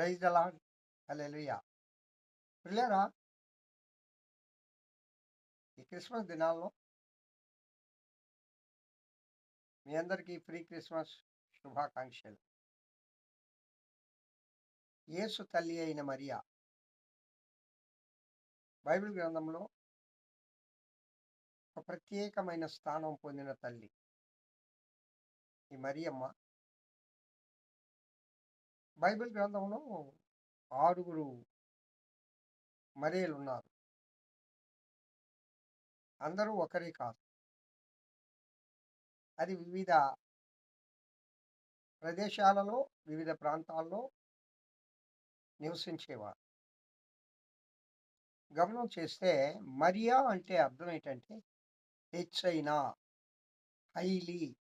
Praise అలా hallelujah పిల్లరా? ఈ క్రిస్మస్ దినాల్లో మీ అందరికీ ప్రీ క్రిస్మస్ శుభాకాంక్షలు. యేసు తల్లి అయిన మరియా. బైబిల్ గ్రంథంలో ఒక ప్రత్యేకమైన స్థానం పొందిన తల్లి. ఈ మరియమ్మ బైబిల్ గ్రంథంలో ఆరుగురు మరేలు ఉన్నారు అందరూ ఒకరే కాదు. అది వివిధ ప్రదేశాలలో వివిధ ప్రాంతాల్లో నివసించేవారు. గమనం చేస్తే మరియా అంటే అర్థం ఏంటంటే హెచ్చైనా హైలీ.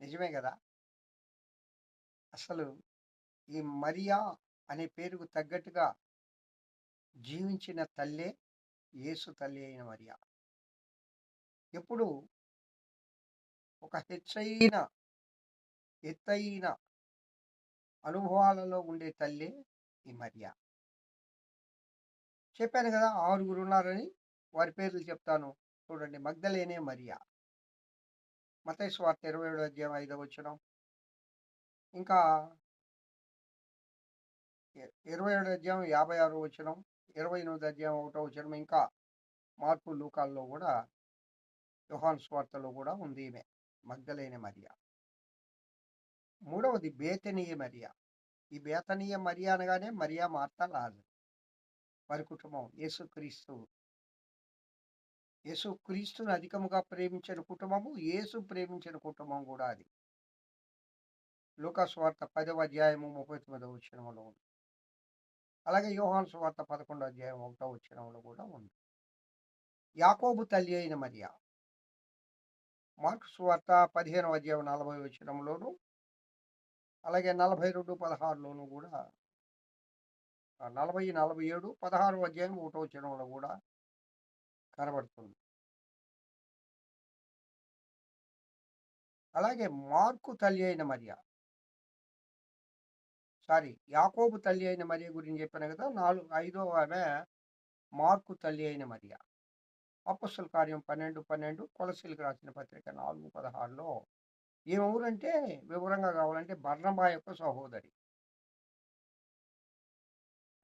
నిజమే కదా? అసలు ఈ మరియా అనే పేరుకు తగ్గట్టుగా జీవించిన తల్లే యేసు తల్లి అయిన మరియా. ఎప్పుడు ఒక హెచ్చైన ఎత్తైన అనుభవాలలో ఉండే తల్లి ఈ మరియా. చెప్పాను కదా ఆరుగురు ఉన్నారని వారి పేర్లు చెప్తాను. చూడండి మగ్ధలేనే మరియా. మతేశ్వార్త ఇరవై ఏడు అధ్యాయం ఐదవ వచ్చిన ఇంకా ఇరవై ఏడు అధ్యాయం యాభై ఆరు వచనం ఇరవై ఎనిమిది అధ్యాయం ఒకటో వచనం ఇంకా మార్పు లూకాల్లో కూడా యోహాన్ స్వార్థలో కూడా ఉంది ఈమె మగ్ధలేని మరియా. మూడవది బేతనీయ మరియా. ఈ బేతనీయ మరియా అనగానే మరియా మార్త లాజరు. వారి కుటుంబం యేసుక్రీస్తు యేసు క్రీస్తుని అధికముగా ప్రేమించిన కుటుంబము యేసు ప్రేమించిన కుటుంబం కూడా అది. లూకా స్వార్థ పదవ అధ్యాయము ముప్పై తొమ్మిదవ వచ్చినంలో ఉంది. అలాగే యోహాన్ వార్త పదకొండో అధ్యాయం ఒకటో వచ్చినంలో కూడా ఉంది. యాకోబు తల్లి అయిన మరియా. మార్క్స్ వార్త పదిహేనవ అధ్యాయం నలభై వచ్చినంలోను అలాగే నలభై రెండు పదహారులోను కూడా నలభై నలభై ఏడు పదహారు అధ్యాయం ఒకటో వచ్చినంలో కూడా కనబడుతుంది. అలాగే మార్కు తల్లి అయిన మరియా. సారీ యాకోబు తల్లి అయిన మరియ గురించి చెప్పాను కదా నాలుగు ఐదో ఆమె మార్కు తల్లి అయిన మరియా. అపస్సుల కార్యం పన్నెండు పన్నెండు కొలసీలకు రాసిన పత్రిక నాలుగు పదహారులో ఈమె ఊరంటే వివరంగా కావాలంటే బర్ణబా యొక్క సహోదరి.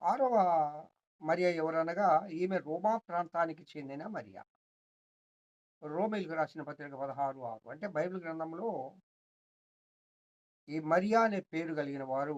ఆరవ మరియా ఎవరనగా ఈమె రోమా ప్రాంతానికి చెందిన మరియా. రోమిల్కి రాసిన పత్రిక పదహారు ఆరు. అంటే బైబిల్ గ్రంథంలో ఈ మరియా అనే పేరు కలిగిన వారు